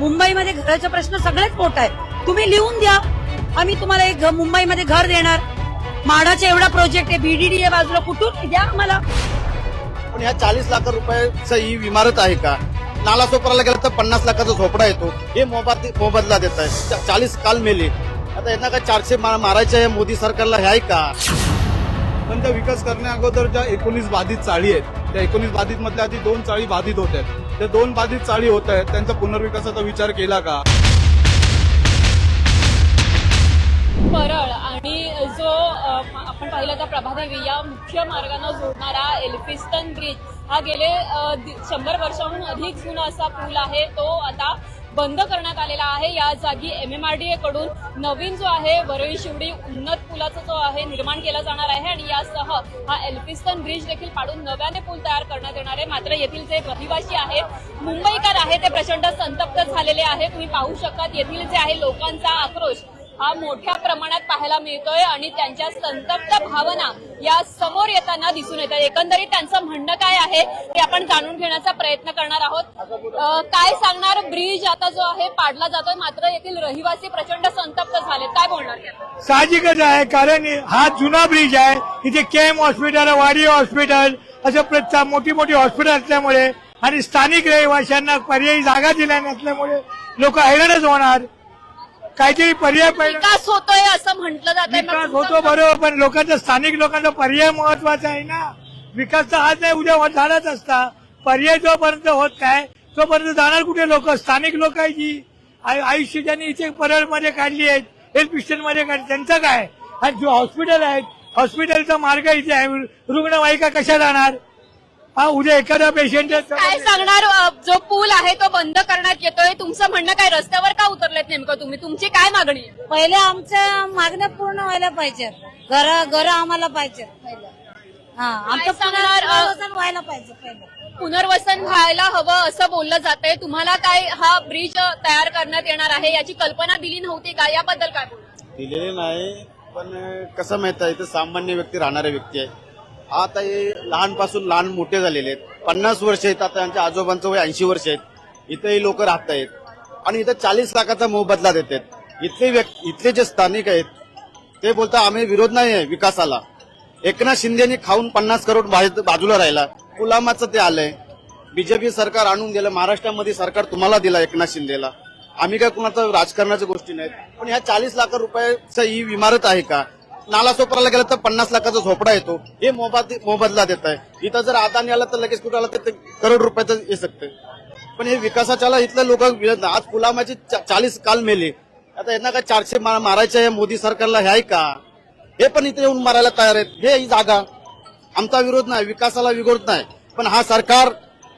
मुंबईमध्ये घराचा प्रश्न सगळ्यात मोठा आहे तुम्ही लिहून द्या. आम्ही तुम्हाला एक घ- मुंबईमध्ये घर देणार. माडाचा एवढा प्रोजेक्ट आहे. बीडीडी आहे बाजूला कुठून? द्या आम्हाला. पण ह्या चाळीस लाख रुपयाचं ही इमारत आहे का? नाला सोपराला गेलं तर पन्नास लाखाचा झोपडा येतो. हे मोबदला देत आहे. चाळीस काल मेले. आता यांना काय चारशे मा- मारायचे आहे मोदी सरकारला हे आहे का? पण त्या विकास करण्या अगोदर ज्या एकोणीस बाधित चाळी आहेत त्या एकोणीस बाधित मधल्या आधी दोन चाळी बाधित होत आहेत त्या दोन बाधित चाळी होत आहेत. त्यांचा पुनर्विकासाचा विचार केला का? परळ आणि जो आपण पाहिलं तर प्रभादेवी या मुख्य मार्गानं जोडणारा एल्फिस्टन ब्रिज हा गेले शंभर वर्षाहून अधिक जुना असा पूल आहे. तो आता बंद करण्यात आलेला आहे. या जागी एम एम आर डी कडून नवीन जो आहे वरळी शिवडी उन्नत पुलाचा जो आहे निर्माण केला जाणार आहे आणि यासह हा एल्फिस्टन ब्रिज देखील पाडून नव्याने पूल तयार करण्यात येणार आहे. मात्र येथील जे रहिवासी आहेत मुंबईकर आहे ते प्रचंड संतप्त झालेले आहे तुम्ही पाहू शकता येथील जे आहे लोकांचा आक्रोश हा मोठ्या प्रमाणात पाहायला मिळतोय आणि त्यांच्या संतप्त भावना या समोर येताना दिसून येतात. एकंदरीत त्यांचं म्हणणं काय आहे ते आपण जाणून घेण्याचा प्रयत्न करणार आहोत. काय सांगणार ब्रिज आता जो आहे पाडला जातोय? मात्र येथील रहिवासी प्रचंड संतप्त झाले काय बोलणार साहजिकच आहे कारण हा जुना ब्रिज आहे. इथे केम हॉस्पिटल वाडी हॉस्पिटल असं मोठी मोठी हॉस्पिटल असल्यामुळे आणि स्थानिक रहिवाशांना पर्यायी जागा दिल्या नसल्यामुळे लोक हैराणच होणार. काहीतरी पर्याय पाहिजे. विकास होतोय असं म्हटलं जात विकास होतो बरोबर पण लोकांचा स्थानिक लोकांचा पर्याय महत्त्वाचा आहे ना. विकास तर आज नाही उद्या होत झालाच असता. पर्याय जोपर्यंत होत नाही तोपर्यंत जाणार कुठे लोक? स्थानिक लोक आहे जी. आयु- आयुष्य ज्यांनी इथे परळमध्ये काढली आहेत हेल्थ मिशनमध्ये काढली त्यांचं काय? आणि जो हॉस्पिटल आहे हॉस्पिटलचा मार्ग इथे आहे. रुग्णवाहिका कशा जाणार? हा उद्या एखादा पेशंट काय सांगणार जो पूल आहे तो बंद करण्यात येतोय. तुमचं म्हणणं काय रस्त्यावर का उतरलेत नेमकं तुम्ही? तुमची काय मागणी आहे? पहिले आमच्या मागण्या पूर्ण व्हायला पाहिजे. घर घर आम्हाला पाहिजे पहिलं. हा आमचं सांगणार, अ, पुनर्वसन व्हायला पाहिजे पहिलं. पुनर्वसन व्हायला हवं असं बोललं जातंय. तुम्हाला काय हा ब्रिज तयार करण्यात येणार आहे याची कल्पना दिली नव्हती का? याबद्दल काय बोलणार? दिलेले नाही पण कसं माहीत आहे इथं सामान्य व्यक्ती राहणारे व्यक्ती आहे. आता हे लहानपासून लहान मोठे झालेले आहेत. पन्नास वर्ष आहेत आता त्यांच्या आजोबांचं वय ऐंशी वर्ष आहेत. इथेही लोक राहत आहेत आणि इथं चाळीस लाखाचा मोबदला देतात इथले व्यक्- इथले जे स्थानिक आहेत ते बोलतात आम्ही विरोध नाही आहे विकासाला. एकनाथ शिंदेनी खाऊन पन्नास करोड बाजूला राहिला. गुलामाचं ते आलंय. बीजेपी सरकार आणून दिलं. महाराष्ट्रामध्ये सरकार तुम्हाला दिला एकनाथ शिंदेला. आम्ही काय कुणाचं राजकारणाच्या गोष्टी नाहीत. पण ह्या चाळीस लाख रुपयाचं ही इमारत आहे का? नालासोपराला गेलं तर पन्नास लाखाचा झोपडा येतो. हे मोबदला देत आहे. इथं जर आदानी आला तर लगेच कुठं आला तर ते करोड रुपयाचं येऊ शकतं पण हे विकासाच्या इथलं लोक आज पुलामाची चा- चाळीस काल मेले. आता यांना काय चारशे मा- मारायचे या मोदी सरकारला हे आहे का? हे पण इथे येऊन मारायला तयार आहेत. हे ही जागा. आमचा विरोध नाही विकासाला विरोध नाही. पण हा सरकार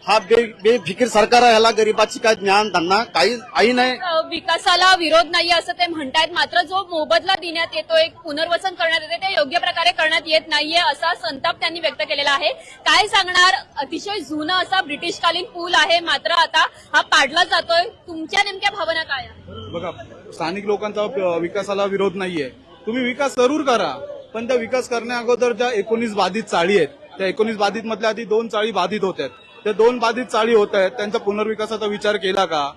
हा बे बेफिकीर सरकार आहे ह्याला गरीबाची काय ज्ञान त्यांना काही आई नाही. विकासाला विरोध नाही असं ते म्हणतायत. मात्र जो मोबदला देण्यात येतोय पुनर्वसन करण्यात येते ते योग्य प्रकारे करण्यात येत नाहीये असा संताप त्यांनी व्यक्त केलेला आहे. काय सांगणार? अतिशय जुनं असा ब्रिटिशकालीन पूल आहे. मात्र आता हा पाडला जातोय. तुमच्या नेमक्या भावना काय आहेत? बघा स्थानिक लोकांचा विकासाला विरोध नाहीये. तुम्ही विकास जरूर करा पण त्या विकास करण्या अगोदर ज्या एकोणीस बाधित चाळी आहेत त्या एकोणीस बाधित मधल्या आधी दोन चाळी बाधित होत आहेत त्या दोन बाधित चाळी होत आहेत. त्यांचा पुनर्विकासाचा विचार केला का?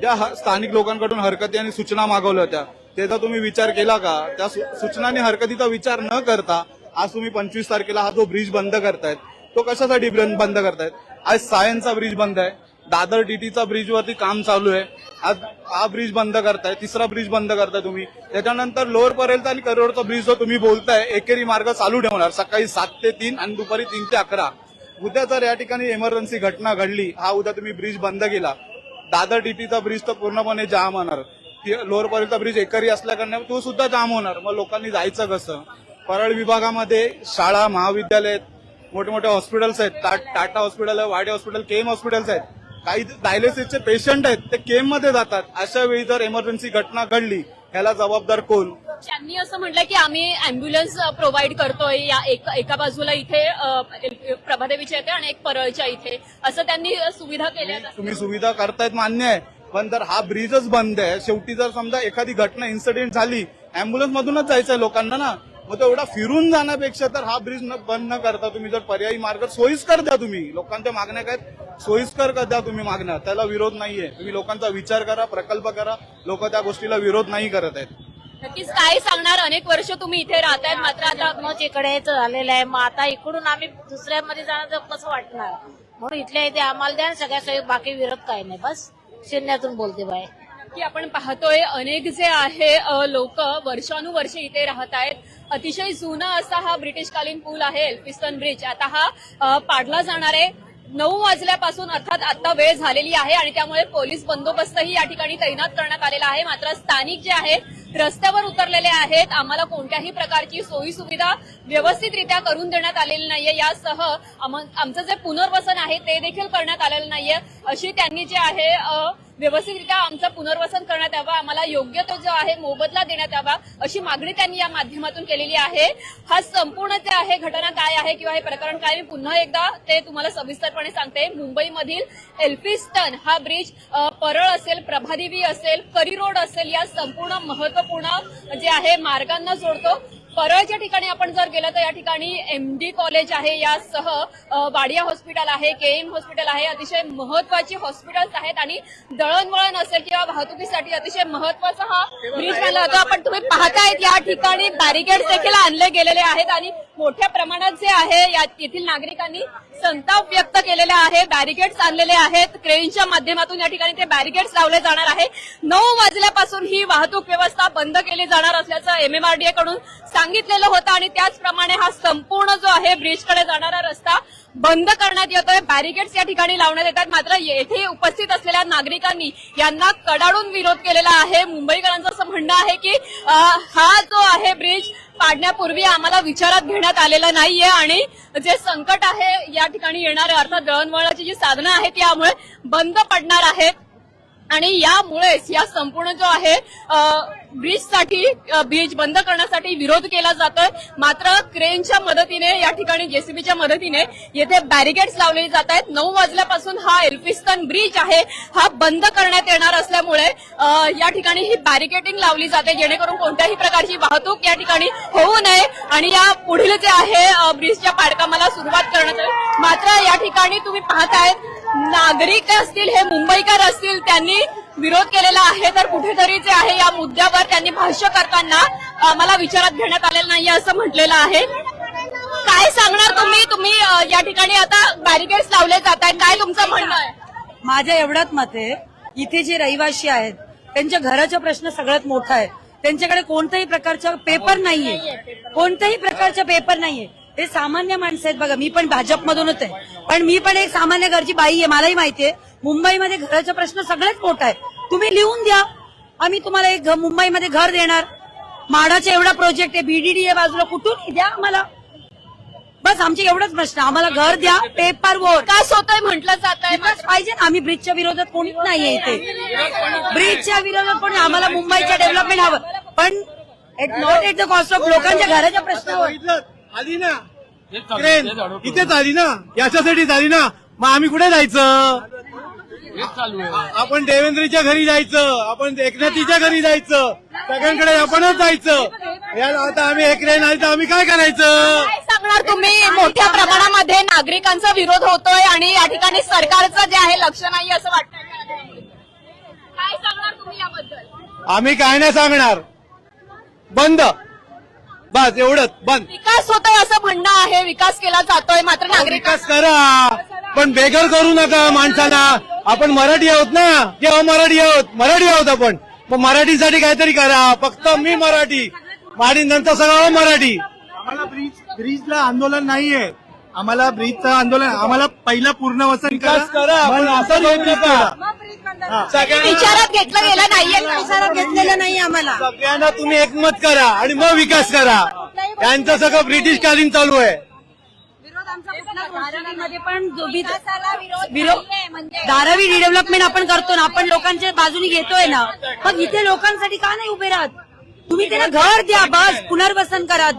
ज्या ह- स्थानिक लोकांकडून हरकती आणि सूचना मागवल्या होत्या त्याचा तुम्ही विचार केला का? त्या सूचना आणि हरकतीचा विचार न करता आज तुम्ही पंचवीस तारखेला हा जो ब्रिज बंद करतायत तो कशासाठी बंद करतायत? आज सायनचा ब्रिज बंद आहे. दादर डीटीचा ब्रिजवरती काम चालू आहे. आज हा ब्रिज बंद करताय. तिसरा ब्रिज बंद करताय तुम्ही. त्याच्यानंतर लोअर पर्यंत आणि करोडचा ब्रिज जो तुम्ही बोलताय एकेरी मार्ग चालू ठेवणार. सकाळी सात ते तीन आणि दुपारी तीन ते अकरा. उद्या जर या ठिकाणी इमर्जन्सी घटना घडली हा उद्या तुम्ही ब्रिज बंद केला. दादर टीटीचा ब्रिज तर पूर्णपणे जाम होणार. लोअर पर्यंत ब्रिज एकरी असल्याकारणाने तो सुद्धा जाम होणार. मग लोकांनी जायचं कसं? परळ विभागामध्ये शाळा महाविद्यालय आहेत मोठे मोठे हॉस्पिटल्स आहेत टा- टाटा हॉस्पिटल आहे वाडे हॉस्पिटल केम हॉस्पिटल्स आहेत. काही डायलिसिसचे पेशंट आहेत ते केममध्ये जातात. अशा वेळी जर इमर्जन्सी घटना घडली ह्याला जबाबदार कोण? त्यांनी असं म्हटलं की आम्ही अँब्युलन्स प्रोव्हाइड करतोय या एक- एका बाजूला इथे प्रभादेवीच्या इथे आणि एक परळच्या इथे. असं त्यांनी सुविधा केल्या. तुम्ही सुविधा करतायत मान्य आहे पण जर हा ब्रिजच बंद आहे शेवटी जर समजा एखादी घटना इन्सिडेंट झाली अँब्युलन्स मधूनच जायचंय लोकांना ना मग तो एवढा फिरून जाण्यापेक्षा तर हा ब्रिज न बंद न करता तुम्ही जर पर्यायी मार्ग सोयीस्कर द्या तुम्ही. लोकांच्या मागण्या काय सोयीस्कर द्या तुम्ही मागण्या. त्याला विरोध नाहीये. तुम्ही लोकांचा विचार करा प्रकल्प करा. लोक त्या गोष्टीला विरोध नाही करत आहेत. नक्कीच काय सांगणार? अनेक वर्ष तुम्ही इथे राहतायत मात्र आता लग्नच इकडेच झालेलं आहे. मग आता इकडून आम्ही दुसऱ्यामध्ये जाणं कसं वाटणार? म्हणून इथल्या इथे आम्हाला द्या सगळ्या सगळे बाकी विरोध काही नाही. बस शून्यातून बोलते बाय की आपण पाहतोय अनेक जे आहे लोक वर्षानुवर्षे इथे राहत आहेत. अतिशय जुना असा हा ब्रिटिशकालीन पूल आहे एल्फिस्टन ब्रिज. आता हा पाडला जाणार आहे. नऊ वाजल्यापासून अर्थात आता वेळ झालेली आहे आणि त्यामुळे पोलीस बंदोबस्तही या ठिकाणी तैनात करण्यात आलेला आहे. मात्र स्थानिक जे आहेत रस्त्यावर उतरलेले आहेत. आम्हाला कोणत्याही प्रकारची सोयी सुविधा व्यवस्थितरित्या करून देण्यात आलेली नाहीये. यासह आमचं जे पुनर्वसन आहे ते देखील करण्यात आलेलं नाहीये. अशी त्यांनी जे आहे व्यवस्थितरित्या आमचं पुनर्वसन करण्यात यावं आम्हाला योग्य तो जो आहे मोबदला देण्यात यावा अशी मागणी त्यांनी या माध्यमातून केलेली आहे. हा संपूर्ण जे आहे घटना काय आहे किंवा हे प्रकरण काय मी पुन्हा एकदा ते तुम्हाला सविस्तरपणे सांगते. मुंबईमधील एल्फिस्टन हा ब्रिज परळ असेल प्रभादेवी असेल करी रोड असेल या संपूर्ण महत्त्वपूर्ण जे आहे मार्गांना जोडतो. परळच्या ठिकाणी आपण जर गेलं तर या ठिकाणी एमडी कॉलेज आहे. यासह वाडिया हॉस्पिटल आहे के एम हॉस्पिटल आहे. अतिशय महत्वाची हॉस्पिटल्स आहेत आणि दळणवळण असेल किंवा वाहतुकीसाठी अतिशय महत्त्वाचा हा ब्रिज बांधला होता. आपण तुम्ही पाहतायत या ठिकाणी बॅरिकेड देखील आणले गेलेले आहेत आणि मोठ्या प्रमाणात जे आहे येथील नागरिकांनी संताप व्यक्त केलेला आहे. बॅरिकेड्स आणलेले आहेत. क्रेनच्या माध्यमातून या ठिकाणी ते बॅरिकेड्स लावले जाणार आहे. नऊ वाजल्यापासून ही वाहतूक व्यवस्था बंद केली जाणार असल्याचं एमएमआरडीए कडून सांगितलेलं होतं आणि त्याचप्रमाणे हा संपूर्ण जो आहे ब्रिजकडे जाणारा रस्ता बंद करण्यात येतोय. बॅरिकेड्स या ठिकाणी लावण्यात येतात. मात्र येथे उपस्थित असलेल्या नागरिकांनी यांना कडाडून विरोध केलेला आहे. मुंबईकरांचं असं म्हणणं आहे की हा जो आहे ब्रिज पाडण्यापूर्वी आम्हाला विचारात घेण्यात आलेला नाहीये आणि जे संकट आहे या ठिकाणी येणारे अर्थात दळणवळणाची जी साधनं आहेत यामुळे बंद पडणार आहेत. आणि यामुळेच या संपूर्ण जो आहे ब्रिजसाठी ब्रिज बंद करण्यासाठी विरोध केला जातोय. मात्र क्रेनच्या मदतीने या ठिकाणी जेसीबीच्या मदतीने येथे बॅरिकेड्स लावले जात आहेत. नऊ वाजल्यापासून हा एल्फिस्टन ब्रिज आहे. हा बंद करण्यात येणार असल्यामुळे या ठिकाणी ही बॅरिकेडिंग लावली जाते. जेणेकरून कोणत्याही प्रकारची वाहतूक या ठिकाणी होऊ नये. आणि या पुढील जे आहे ब्रिजच्या पाडकामाला सुरुवात करण्यात मात्र या ठिकाणी तुम्ही पाहतायत नागरिक असतील हे मुंबईकर असतील त्यांनी विरोध केलेला आहे. तर कुठेतरी जे आहे या मुद्द्यावर त्यांनी भाष्य करताना आम्हाला विचारात घेण्यात आलेलं नाही असं म्हटलेलं आहे. काय सांगणार तुम्ही? तुम्ही या ठिकाणी आता बॅरिकेड्स लावले जात आहेत. काय तुमचं म्हणणं आहे? माझ्या एवढंच मत आहे. इथे जे रहिवासी आहेत त्यांच्या घराचा प्रश्न सगळ्यात मोठा आहे. त्यांच्याकडे कोणत्याही प्रकारचा पेपर नाहीये. कोणत्याही प्रकारचा पेपर नाहीये. हे सामान्य माणसं आहेत बघा. मी पण भाजपमधूनच आहे. पण मी पण एक सामान्य घरची बाई आहे मलाही माहितीये मुंबईमध्ये घराचा प्रश्न सगळ्यात मोठा आहे तुम्ही लिहून द्या. आम्ही तुम्हाला एक मुंबईमध्ये घर देणार. माडाचा एवढा प्रोजेक्ट आहे. बीडीडी आहे बाजूला. कुठून द्या आम्हाला. बस आमचे एवढंच प्रश्न आम्हाला घर द्या. पेपर वर विकास होतोय म्हटलं जात आहे विकास पाहिजे ना. आम्ही ब्रिजच्या विरोधात कोणीच नाहीये इथे. ब्रिजच्या विरोधात कोणी आम्हाला मुंबईच्या डेव्हलपमेंट हवं. पण at not at the cost of लोकांच्या घराच्या प्रश्नावर. आली ना क्रेन इथेच आली ना याच्यासाठीच आली ना. मग आम्ही कुठे जायचं? आपण देवेंद्रच्या घरी जायचं आपण एकनाथीच्या घरी जायचं सगळ्यांकडे आपणच जायचं. या आता आम्ही एक क्रेन आली तर आम्ही काय करायचं? काय सांगणार तुम्ही? मोठ्या प्रमाणामध्ये नागरिकांचा विरोध होतोय आणि या ठिकाणी सरकारचं जे आहे लक्ष नाही असं वाटतंय. काय सांगणार तुम्ही याबद्दल? आम्ही काय नाही सांगणार. बंद. बस एवढंच बंद. विकास होतोय असं म्हणणं आहे विकास केला जातोय मात्र नागरिक विकास करा पण बेघर करू नका माणसाला. आपण मराठी आहोत ना? जेव्हा मराठी आहोत. मराठी आहोत आपण. मग मराठीसाठी काहीतरी करा. फक्त मी मराठी. आणि नंतर सगळं मराठी. आम्हाला ब्रिज ब्रिजला आंदोलन नाहीये. आम्हाला ब्रिजचं आंदोलन आम्हाला पहिला पूर्ण वसन विकास करा. पण असं विचारात घेतलं गेलं नाहीये. विचारात घेतलेलं नाही आम्हाला. सगळ्यांना तुम्ही एकमत करा आणि मग विकास करा. त्यांचं सगळं ब्रिटिश कालीन चालू आहे. मध्ये पण जो बी- विरोध धारावी रिडेव्हलपमेंट आपण करतो ना आपण लोकांच्या बाजूनी घेतोय ना. मग इथे लोकांसाठी का नाही उभे राहत? तुम्ही त्यांना घर द्या बस पुनर्वसन करा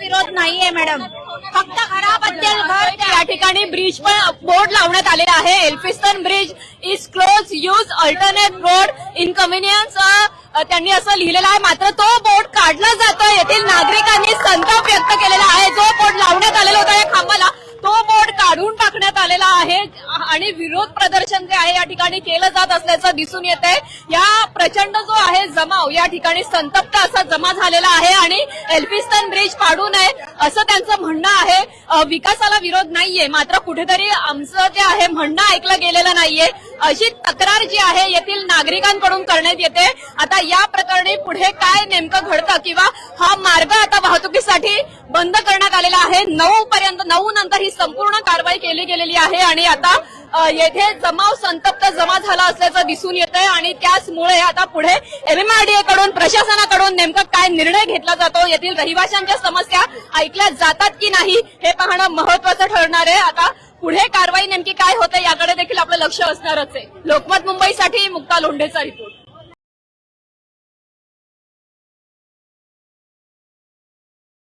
विरोध नाहीये मॅडम. फक्त घराबद्दल घर या ठिकाणी ब्रिज पण बोर्ड लावण्यात आलेला आहे. Elphinstone bridge is close use alternate road inconvenience त्यांनी असं लिहिलेलं आहे. मात्र तो बोर्ड काढला जातो येथील नागरिकांनी संताप व्यक्त केलेला आहे. जो बोर्ड लावण्यात आलेला होता या खांबाला बोर्ड काढून टाकण्यात आलेला आहे आणि विरोध प्रदर्शन जे आहे या ठिकाणी केलं जात असल्याचं दिसून येत आहे. या प्रचंड जो आहे जमाव या ठिकाणी संतप्त असा जमा झालेला आहे आणि एल्फिस्टन ब्रिज पाडू नये असं त्यांचं म्हणणं आहे. विकासाला विरोध नाहीये मात्र कुठेतरी आमचं जे आहे म्हणणं ऐकलं गेलेलं नाहीये. अशी तक्रार जी आहे येथील नागरिकांकडून करण्यात येते. आता या प्रकरणी पुढे काय नेमकं घडतं किंवा हा मार्ग आता वाहतुकीसाठी बंद करण्यात आलेला आहे. नऊ पर्यंत नऊ नंतर ही संपूर्ण कारवाई केली गेलेली आहे आणि आता येथे जमाव संतप्त जमा झाला असल्याचं दिसून येत आहे आणि त्याचमुळे आता पुढे एमएमआरडीए कडून प्रशासनाकडून नेमकं काय निर्णय घेतला जातो येथील रहिवाशांच्या समस्या ऐकल्या जातात की नाही हे पाहणं महत्वाचं ठरणार आहे. आता पुढे कारवाई नेमकी काय होते याकडे देखील आपलं लक्ष असणारच आहे. लोकमत मुंबईसाठी मुक्ता लोंढेचा रिपोर्ट